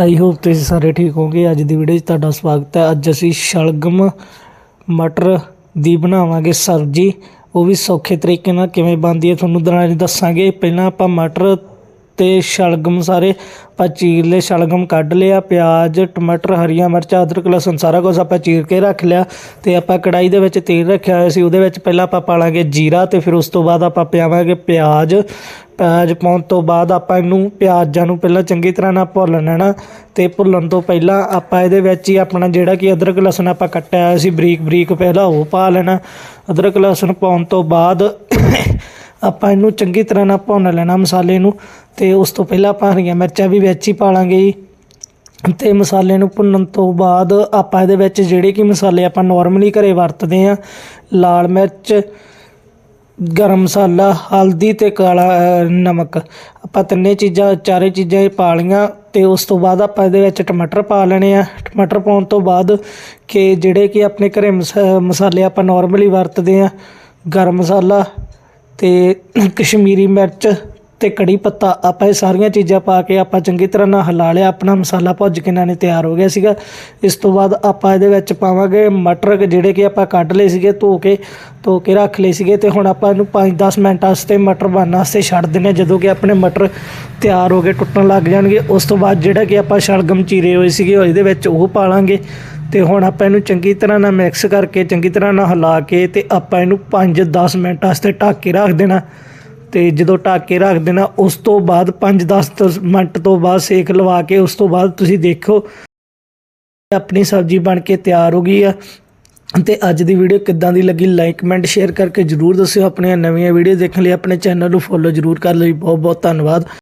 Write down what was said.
I hope ਤੁਸੀਂ ਸਾਰੇ ਠੀਕ ਹੋਗੇ ਅੱਜ ਦੀ ਵੀਡੀਓ 'ਚ ਤੁਹਾਡਾ ਸਵਾਗਤ ਹੈ। ਅੱਜ ਅਸੀਂ ਸ਼ਲਗਮ, ਮਟਰ ਦੀ ਬਣਾਵਾਂਗੇ ਸਬਜ਼ੀ। ਉਹ ਵੀ ਸੌਖੇ ਤਰੀਕੇ ਨਾਲ ਕਿਵੇਂ ਬਣਦੀ ਹੈ ਤੁਹਾਨੂੰ ਦਰਾਂ ਦੱਸਾਂਗੇ। ਪਹਿਲਾਂ ਆਪਾਂ ਮਟਰ ਤੇ ਸ਼ਲਗਮ ਸਾਰੇ ਆਪਾਂ ਚੀਰ ਲਏ, ਸ਼ਲਗਮ ਕੱਢ ਲਿਆ, ਪਿਆਜ਼, ਟਮਾਟਰ, ਹਰੀਆਂ ਮਿਰਚਾਂ, ਅਦਰਕ, ਲਸਣ ਸਾਰਾ ਕੁਝ ਆਪਾਂ ਚੀਰ ਕੇ ਰੱਖ ਲਿਆ ਤੇ ਆਪਾਂ ਕੜਾਈ ਦੇ ਵਿੱਚ ਤੇਲ ਰੱਖਿਆ ਹੋਇਆ ਸੀ, ਉਹਦੇ ਵਿੱਚ ਪਹਿਲਾਂ ਆਪਾਂ ਪਾਲਾਂਗੇ ਜੀਰਾ ਤੇ ਫਿਰ ਉਸ ਤੋਂ ਬਾਅਦ ਆਪਾਂ ਪਿਆਵਾਂਗੇ ਪਿਆਜ਼। ਪਿਆਜ਼ ਪਾਉਣ ਤੋਂ ਬਾਅਦ ਆਪਾਂ ਇਹਨੂੰ ਪਿਆਜ਼ਾਂ ਨੂੰ ਪਹਿਲਾਂ ਚੰਗੀ ਤਰ੍ਹਾਂ ਨਾਲ ਭੁੰਨ ਲੈਣਾ ਤੇ ਭੁੰਨਣ ਤੋਂ ਪਹਿਲਾਂ ਆਪਾਂ ਇਹਦੇ ਵਿੱਚ ਹੀ ਆਪਣਾ ਜਿਹੜਾ ਕਿ ਅਦਰਕ, ਲਸਣ ਆਪਾਂ ਕੱਟਿਆ ਹੋਇਆ ਸੀ ਬਰੀਕ ਬਰੀਕ ਪਹਿਲਾਂ ਉਹ ਪਾ ਲੈਣਾ। ਅਦਰਕ, ਲਸਣ ਪਾਉਣ ਤੋਂ ਬਾਅਦ ਆਪਾਂ ਇਹਨੂੰ ਚੰਗੀ ਤਰ੍ਹਾਂ ਨਾਲ ਭੁੰਨ ਲੈਣਾ ਮਸਾਲੇ ਨੂੰ ਤੇ ਉਸ ਤੋਂ ਪਹਿਲਾਂ ਆਪਾਂ ਹਰੀਆਂ ਮਿਰਚਾਂ ਵੀ ਵਿੱਚ ਹੀ ਪਾ ਲਾਂਗੇ ਜੀ। ਤੇ ਮਸਾਲੇ ਨੂੰ ਭੁੰਨਣ ਤੋਂ ਬਾਅਦ ਆਪਾਂ ਇਹਦੇ ਵਿੱਚ ਜਿਹੜੇ ਕਿ ਮਸਾਲੇ ਆਪਾਂ ਨਾਰਮਲੀ ਘਰੇ ਵਰਤਦੇ ਆ ਲਾਲ ਮਿਰਚ, ਗਰਮ ਮਸਾਲਾ, ਹਲਦੀ ਤੇ ਕਾਲਾ ਨਮਕ। ਆਪਾਂ ਤਿੰਨੇ ਚੀਜ਼ਾਂ, ਚਾਰੇ ਚੀਜ਼ਾਂ ਇਹ ਪਾ ਲਈਆਂ ਤੇ ਉਸ ਤੋਂ ਬਾਅਦ ਆਪਾਂ ਇਹਦੇ ਵਿੱਚ ਟਮਾਟਰ ਪਾ ਲੈਣੇ ਆ। ਟਮਾਟਰ ਪਾਉਣ ਤੋਂ ਬਾਅਦ ਕਿ ਜਿਹੜੇ ਕਿ ਆਪਣੇ ਘਰੇ ਮਸ- ਮਸਾਲੇ ਆਪਾਂ ਨਾਰਮਲੀ ਵਰਤਦੇ ਆ ਗਰਮ ਮਸਾਲਾ ਤੇ ਕਸ਼ਮੀਰੀ ਮਿਰਚ ਤੇ ਕੜੀ ਪੱਤਾ, ਆਪਾਂ ਇਹ ਸਾਰੀਆਂ ਚੀਜ਼ਾਂ ਪਾ ਕੇ ਆਪਾਂ ਚੰਗੀ ਤਰ੍ਹਾਂ ਨਾਲ ਹਿਲਾ ਲਿਆ, ਆਪਣਾ ਮਸਾਲਾ ਭੁੱਜ ਕੇ ਨਾਲੇ ਤਿਆਰ ਹੋ ਗਿਆ ਸੀਗਾ। ਇਸ ਤੋਂ ਬਾਅਦ ਆਪਾਂ ਇਹਦੇ ਵਿੱਚ ਪਾਵਾਂਗੇ ਮਟਰ, ਜਿਹੜੇ ਕਿ ਆਪਾਂ ਕੱਢ ਲਏ ਸੀਗੇ, ਧੋ ਕੇ ਧੋ ਕੇ ਰੱਖ ਲਏ ਸੀਗੇ ਤੇ ਹੁਣ ਆਪਾਂ ਇਹਨੂੰ 5-10 ਮਿੰਟ ਵਾਸਤੇ ਮਟਰ ਬਣਨ ਵਾਸਤੇ ਛੱਡ ਦਿੰਨੇ ਜਦੋਂ ਕਿ ਆਪਣੇ ਮਟਰ ਤਿਆਰ ਹੋ ਕੇ ਟੁੱਟਣ ਲੱਗ ਜਾਣਗੇ। ਉਸ ਤੋਂ ਬਾਅਦ ਜਿਹੜਾ ਕਿ ਆਪਾਂ ਸ਼ਲਗਮ ਚੀਰੇ ਹੋਏ ਸੀਗੇ ਇਹਦੇ ਵਿੱਚ ਉਹ ਪਾ ਲਾਂਗੇ। ਤੇ ਹੁਣ ਆਪਾਂ ਇਹਨੂੰ ਚੰਗੀ ਤਰ੍ਹਾਂ ਨਾਲ ਮਿਕਸ ਕਰਕੇ, ਚੰਗੀ ਤਰ੍ਹਾਂ ਨਾਲ ਹਿਲਾ ਕੇ ਤੇ ਆਪਾਂ ਇਹਨੂੰ 5-10 ਮਿੰਟ ਵਾਸਤੇ ਢੱਕ ਕੇ ਰੱਖ ਦੇਣਾ। ਤੇ ਜਦੋਂ ਢੱਕ ਕੇ ਰੱਖ ਦੇਣਾ, ਉਸ ਤੋਂ ਬਾਅਦ 5-10 ਮਿੰਟ ਤੋਂ ਬਾਅਦ ਸੇਕ ਲਵਾ ਕੇ ਉਸ ਤੋਂ ਬਾਅਦ ਤੁਸੀਂ ਦੇਖੋ, ਆਪਣੀ ਸਬਜ਼ੀ ਬਣ ਕੇ ਤਿਆਰ ਹੋ ਗਈ ਆ। ਤੇ ਅੱਜ ਦੀ ਵੀਡੀਓ ਕਿੱਦਾਂ ਦੀ ਲੱਗੀ ਲਾਈਕ ਕਮੈਂਟ ਸ਼ੇਅਰ ਕਰਕੇ ਜਰੂਰ ਦੱਸਿਓ। ਆਪਣੀਆਂ ਨਵੀਆਂ ਵੀਡੀਓ ਦੇਖਣ ਲਈ ਆਪਣੇ ਚੈਨਲ ਨੂੰ ਫੋਲੋ ਜਰੂਰ ਕਰ ਲਈ ਬਹੁਤ ਬਹੁਤ ਧੰਨਵਾਦ।